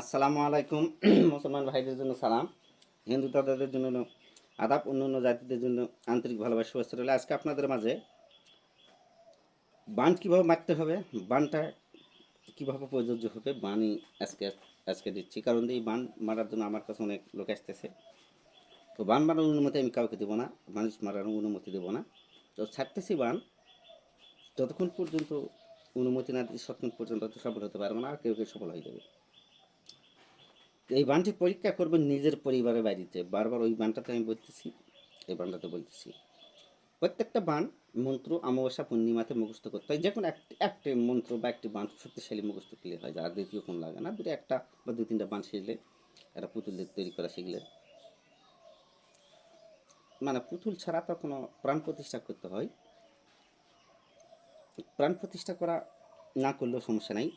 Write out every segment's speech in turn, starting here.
আসসালামু আলাইকুম। মুসলমান ভাইদের জন্য সালাম। হিন্দু দাদাদের জন্য আদাব অন্য অন্য জাতিদের জন্য আন্তরিক ভালোবাসা, শুভেচ্ছা রইল। আজকে আপনাদের মাঝে বান কীভাবে মারতে হবে, বানটা কীভাবে প্রযোজ্য হবে, বানই আজকে আজকে দিচ্ছি। কারণ এই বান মারার জন্য আমার কাছে অনেক লোক আসতেছে। তো বান মারার অনুমতি আমি কাউকে দেবো না, মানুষ মারার অনুমতি দেবো না। তো ছাড়তেছি বান। যতক্ষণ পর্যন্ত অনুমতি না দিচ্ছি ততক্ষণ পর্যন্ত সফল হতে পারব না, আর কেউ কেউ সফল হয়ে যাবে। এই বানটি পরীক্ষা করবেন নিজের পরিবারের বাড়িতে। বারবার ওই বানটাতে আমি বলতেছি, এই বানটাতে বলতেছি। প্রত্যেকটা বান মন্ত্র অমাবস্যা পূর্ণিমাতে মুখস্থ করতে হয়। যে কোনো একটি মন্ত্র বা একটি বান শক্তিশালী মুখস্থ ক্লিয়ার হয় আর দ্বিতীয় কোন লাগে না। দুটো, একটা বা দু তিনটা বান শিখলে একটা পুতুল দিয়ে তৈরি করা শিখলে। মানে পুতুল ছাড়া তো কোনো প্রাণ প্রতিষ্ঠা করতে হয়। প্রাণ প্রতিষ্ঠা করা না করলেও সমস্যা নাই।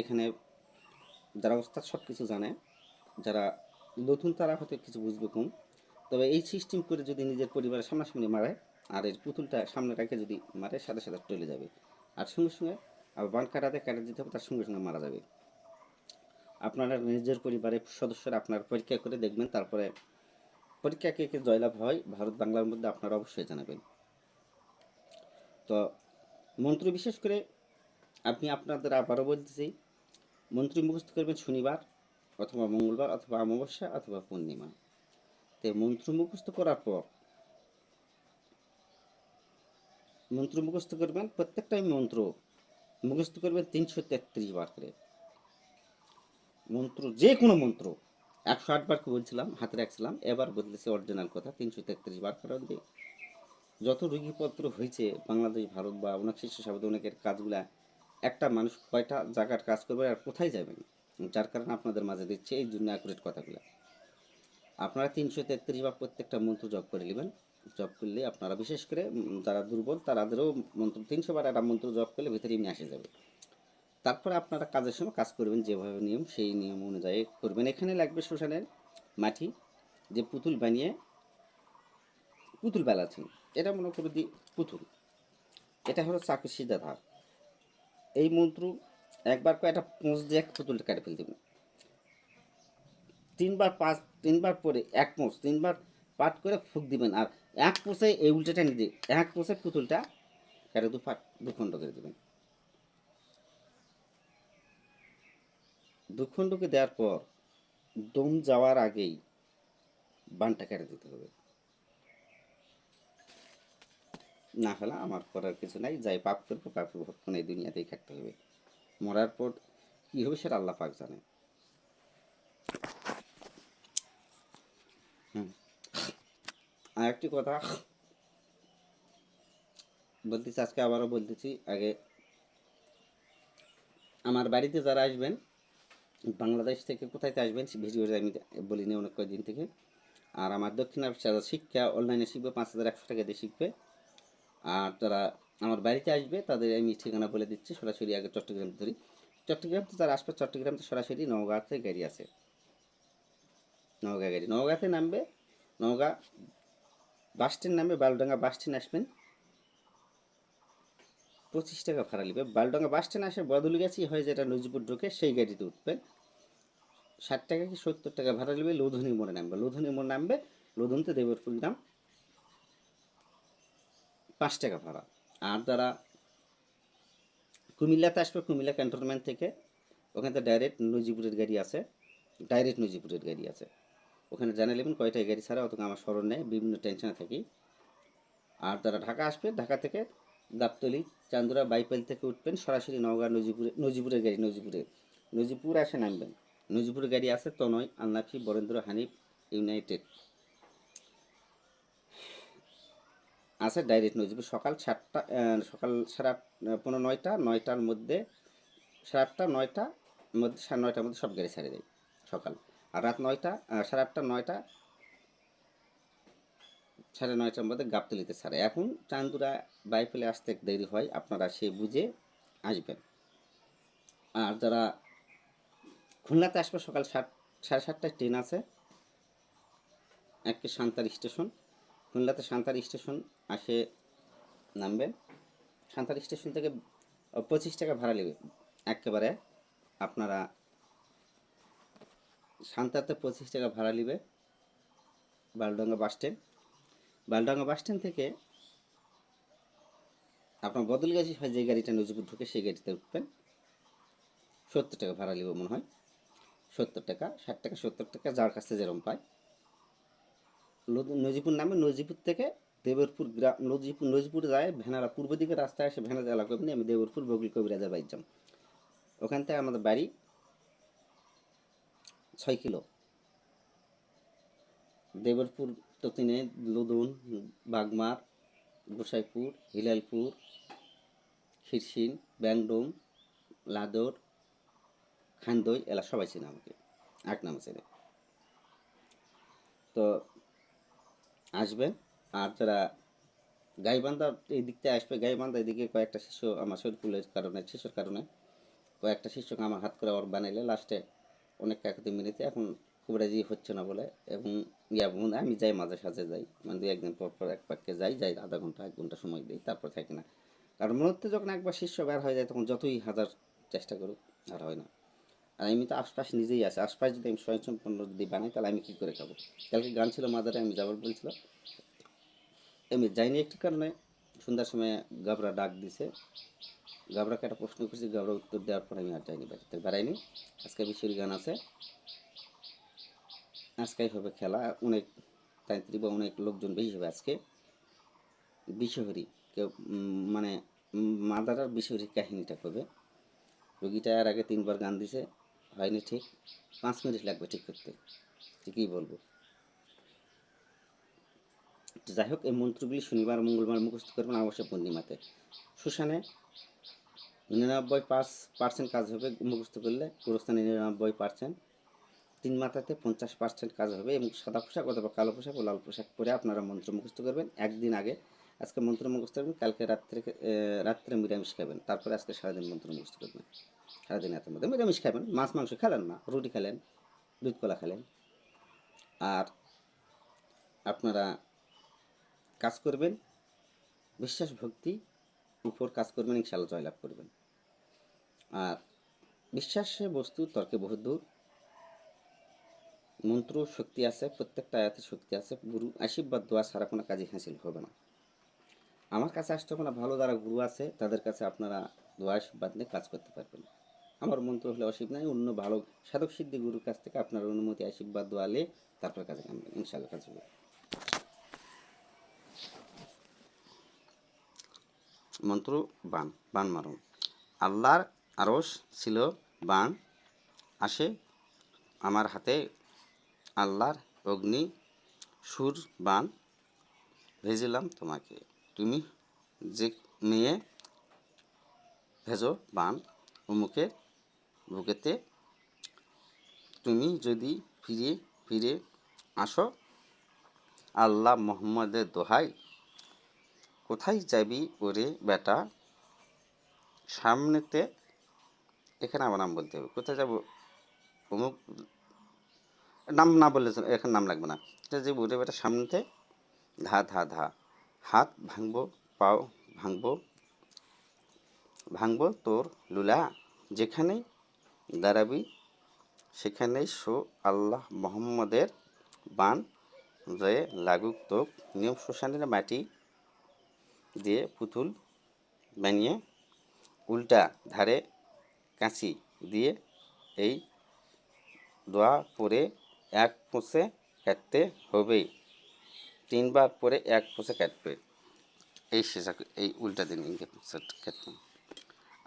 এখানে যারা ওস্তাদ সব কিছু জানে, যারা নতুন তারা হয়তো কিছু বুঝবে কম তবে এই সিস্টেম করে যদি নিজের পরিবারের সামনাসামনি মারে, আর এর পুতুলটা সামনে রেখে যদি মারে, সাথে সাথে টলে যাবে। আর সঙ্গে সঙ্গে আবার বান কাটাতে কাটা দিতে হবে, তার সঙ্গে সঙ্গে মারা যাবে। আপনারা নিজের পরিবারের সদস্যরা আপনার পরীক্ষা করে দেখবেন, তারপরে পরীক্ষা কে কে জয়লাভ হয়, ভারত বাংলার মধ্যে আপনারা অবশ্যই জানাবেন। তো মন্ত্র বিশেষ করে, আপনি আপনাদের আবারও বলতেছি মন্ত্রী মুখস্থ করবেন শনিবার অথবা মঙ্গলবার অথবা অমাবস্যা অথবা পূর্ণিমা। তো মন্ত্র মুখস্থ করার পর মন্ত্র মুখস্থ করবেন প্রত্যেকটাই মন্ত্র মুখস্থ করবেন তিনশো তেত্রিশ বার করে। মন্ত্র যে কোনো মন্ত্র, একশো আট বারকে বলছিলাম, হাতে রাখছিলাম, এবার বদলেছে অরিজিনাল কথা, তিনশো তেত্রিশ বার করে দিয়ে যত রোগীপত্র হয়েছে, বাংলাদেশ, ভারত বা অনেক শিশু সাবধ অনেকের কাজগুলা একটা মানুষ কয়টা জায়গার কাজ করবে আর কোথায় যাবেন? যার কারণে আপনাদের মাঝে দিচ্ছে এই জন্য অ্যাকুরেট কথাগুলো। আপনারা তিনশো তেত্রিশ বা প্রত্যেকটা মন্ত্র জপ করে নেবেন। জপ করলে আপনারা বিশেষ করে যারা দুর্বল তাদেরও মন্ত্র তিনশো বার একটা মন্ত্র জপ করলে ভিতরে এমনি আসে যাবে। তারপরে আপনারা কাজের সময় কাজ করবেন যেভাবে নিয়ম, সেই নিয়ম অনুযায়ী করবেন। এখানে লাগবে শ্মশানের মাটি, যে পুতুল বানিয়ে পুতুল বেলাচ্ছেন। এটা মনে করি পুতুল। এটা হলো চাকু সিধা ধার এই মন্ত্র একবার কয়েকটা পোঁচ দিয়ে পুতুলটা কেটে ফেল দেবেন। তিনবার পাঁচ, তিনবার পরে এক পোঁচ, তিনবার পাট করে ফুক দিবেন আর এক পোষে এই উল্টাটা নিয়ে এক পোষে পুতুলটা কেটে দু ফাট দুখণ্ড করে দেবেন। দুখণ্ডকে দেওয়ার পর দম যাওয়ার আগেই বানটা কেটে দিতে হবে। না হলে আমার করার কিছু নাই, যাই পাপ করব পাপের ভক্ষণ এই দুনিয়াতেই খাটতে হবে। মরার পর কী হবে সেটা আল্লাহ পাক জানে। হুম। আর একটি কথা বলতেছি, আজকে আবারও বলতেছি, আগে আমার বাড়িতে যারা আসবেন, বাংলাদেশ থেকে কোথায় আসবেন ভিডিওতে আমি বলিনি অনেক কয়েকদিন থেকে। আর আমার দক্ষিণ আফ্রিকা শিক্ষা, অনলাইনে শিখবে, পাঁচ হাজার একশো টাকা দিয়ে শিখবে। আর তারা আমার বাড়িতে আসবে, তাদের আমি ঠিকানা বলে দিচ্ছি, সরাসরি আগে চট্টগ্রাম ধরি। চট্টগ্রাম তো তার আসবে, চট্টগ্রাম তো সরাসরি নওগাঁতে গাড়ি আছে। নওগাঁ গাড়ি। নওগাঁতে নামবে, নওগাঁ বাস স্ট্যান্ড নামবে, বালুডাঙ্গা বাস স্ট্যান্ড আসবেন। পঁচিশ টাকা ভাড়া নেবে। বালুডাঙ্গা বাস স্ট্যান্ড আসে বদল গেছি হয় যেটা নজিপুর ঢুকে, সেই গাড়িতে উঠবেন। ষাট টাকা কি সত্তর টাকা ভাড়া নেবে, লোধনী মোড়ে নামবে। লোধনী মোড় নামবে, লোধনতে দেবরপুর গ্রাম। পাঁচ টাকা ভাড়া। আর যারা কুমিল্লাতে আসবে, কুমিল্লা ক্যান্টনমেন্ট থেকে, ওখানে তো ডাইরেক্ট নজিপুরের গাড়ি আছে ডাইরেক্ট নজিপুরের গাড়ি আছে। ওখানে জানা নেবেন কয়টা গাড়ি ছাড়া অত আমার স্মরণ নেই, বিভিন্ন টেনশনে থাকি। আর যারা ঢাকা আসবে, ঢাকা থেকে গাবতলি, চান্দুরা, বাইপাইল থেকে উঠবেন, সরাসরি নওগাঁ নজিপুরে নজিপুরের গাড়ি নজিপুরে নজিপুর আসে নামবেন। নজিপুরের গাড়ি আছে তনয়, আলনাফি, বরেন্দ্র হানিফ, ইউনাইটেড। আছে ডাইরেক্ট নজিপুর সকাল সাতটা সকাল সাড়ে পনেরো নয়টা, নয়টার মধ্যে, সাড়ে আটটা, নয়টা মধ্যে, সাড়ে নয়টার মধ্যে সব গাড়ি ছেড়ে দেয় সকাল। আর রাত নয়টা সাড়ে আটটা, নয়টা, সাড়ে নয়টার মধ্যে গাবতলিতে ছাড়ে। এখন চান্দুরা বাইফেলে আসতে দেরি হয়, আপনারা সে বুঝে আসবেন। আর যারা খুলনাতে আসবে, সকাল সাত, সাড়ে সাতটায় ট্রেন আছে, একে সান্তার স্টেশন। খুলনাতে সান্তার স্টেশন আসে নামবেন সান্তার স্টেশন থেকে পঁচিশ টাকা ভাড়া নেবে। একেবারে আপনারা সান্তাতে পঁচিশ টাকা ভাড়া নেবে বালডাঙ্গা বাস স্ট্যান্ড। বালডাঙ্গা বাস স্ট্যান্ড থেকে আপনার বদলগাছি হয় যে গাড়িটা নজিপুর ঢুকে সেই গাড়িতে উঠবেন। সত্তর টাকা ভাড়া নিব মনে হয়। সত্তর টাকা, ষাট টাকা, সত্তর টাকা, যার কাছে যেরকম পায়। নজিপুর নামে নজিপুর থেকে দেবরপুর গ্রাম নজিপুর নজিপুর যায়, ভেনারা, পূর্ব দিকে রাস্তায় এসে ভেনা জেলা করবেন আমি দেবরপুর বগলি কবিরাজের বাড়ি যাম। ওখান থেকে আমাদের বাড়ি ছয় কিলো। দেবরপুর, ততিনে, লুদুন, বাগমার, গোসাইপুর, হিলালপুর খিরসিন ব্যাংডোম, লাদর, খান্দই, এলা সবাই চেনে আমাকে। এক নামে চেনে। তো আসবেন আর যারা গাইবান্ধা এই দিকতে আসবে, গাইবান্ধা এদিকে কয়েকটা শিশু আমার শরীরপুলের কারণে, শিশুর কারণে কয়েকটা শিশুকে আমার হাত করে ওর বানাইলে লাস্টে অনেক কাকুতি মিনিতে এখন খুব রাজি হচ্ছে না বলে। এবং ইয়া বোন, আমি যাই মাঝে সাঝে যাই। মানে দুই একদিন পর পর এক পাককে যাই যাই আধা ঘণ্টা, এক ঘণ্টা সময় দিই, তারপর থাকি না। কারণ হচ্ছে যখন একবার শিষ্য বের হয়ে যায়, তখন যতই হাজার চেষ্টা করুক, আর হয় না। আর আমি তো আশপাশ নিজেই আছি। আশপাশ যদি আমি স্বয়ংসম্পন্ন যদি বানাই, তাহলে আমি কী করে খাব? কালকে গান ছিল মাদারে, আমি যাবার বলছিল। আমি যাইনি একটি কারণে। সন্ধ্যার সময় গাবরা ডাক দিছে। গাবরাকে একটা প্রশ্ন করছি, গাবরা উত্তর দেওয়ার পর আমি আর যাইনি বাড়িতে। বেড়াইনি। আজকে বিশ্বরী গান আছে। আজকে হবে খেলা। অনেক তান্ত্রিক বা অনেক লোকজন বেশি হবে আজকে। বিশ্বহরি কেউ মানে মাদারার বিশ্বহরির কাহিনীটা করবে রোগীটা এর আগে তিনবার গান দিছে। হয়নি ঠিক। পাঁচ মিনিট লাগবে ঠিক করতে। ঠিকই বলব। যাই হোক, এই মন্ত্রগুলি শনিবার, মঙ্গলবার মুখস্থ করবেন অবশ্যই পূর্ণিমাতে। শ্মশানে নিরানব্বই পাঁচ পার্সেন্ট কাজ হবে মুখস্থ করলে পুরস্থানে নিরানব্বই পার্সেন্ট। তিন মাথাতে পঞ্চাশ পার্সেন্ট কাজ হবে এবং সাদা পোশাক অথবা কালো পোশাক ও লাল পোশাক পরে আপনারা মন্ত্র মুখস্থ করবেন। একদিন আগে আজকে মন্ত্র মুখস্থ করবেন, কালকে রাত্রে রাত্রে নিরামিষ খাবেন। তারপরে আজকে সারাদিন মন্ত্র মুখস্থ করবেন। সারাদিন এত মধ্যে নিরামিষ খাবেন, মাছ, মাংস খেলেন না, রুটি খেলেন, দুধ কলা খেলেন। আর আপনারা কাজ করবেন, বিশ্বাস, ভক্তি উপর কাজ করবেন ইনশাল্লাহ জয়লাভ করবেন। আর বিশ্বাসে বস্তু, তর্কে বহুদূর মন্ত্র, শক্তি আছে, প্রত্যেকটা আয়াতে শক্তি আছে। গুরু, আশীর্বাদ, দোয়া ছাড়া কোনো কাজই হাসিল হবে না। আমার কাছে আসতে হবে না ভালো যারা গুরু আছে, তাদের কাছে আপনারা দোয়া, আশীর্বাদ নিয়ে কাজ করতে পারবেন। আমার মন্ত্র হলে অসুবিধা নেই, অন্য ভালো সাধক সিদ্ধি গুরুর কাছ থেকে আপনার অনুমতি, আশীর্বাদ, দোয়ালে তারপর কাজে কামবেন ইনশাল্লাহ হবে মন্ত্র বান বান মারুন। আল্লাহর আরস ছিল বান আসে আমার হাতে আল্লাহর অগ্নি, সুর বান ভেজিলাম তোমাকে। তুমি যে মেয়ে ভেজো বান অমুকের বুকেতে তুমি যদি ফিরে ফিরে আসো, আল্লাহ মোহাম্মদের দোহাই, কোথায় যাবি ওরে বেটা? সামনেতে, এখানে আমার নাম বলতে হবে। কোথায় যাব? অমুক, নাম না বললে এখানে নাম লাগবে না। যে ওরে বেটা? সামনেতে, ধা ধা ধা, হাত ভাঙবো, পাও ভাঙবো ভাঙবো তোর লুলা যেখানে দাঁড়াবি। সেখানেই শো আল্লাহ মোহাম্মদের বান রে লাগুক তোক। নিয়ম শ্মশানের মাটি দিয়ে পুতুল বানিয়ে উল্টা ধারে কাঁচি দিয়ে এই দোয়া পরে এক পোষে কাটতে হবে। তিনবার পরে এক পোষে কাটবে। এই শেষা এই উল্টা দিন ইঙ্গে কাটতে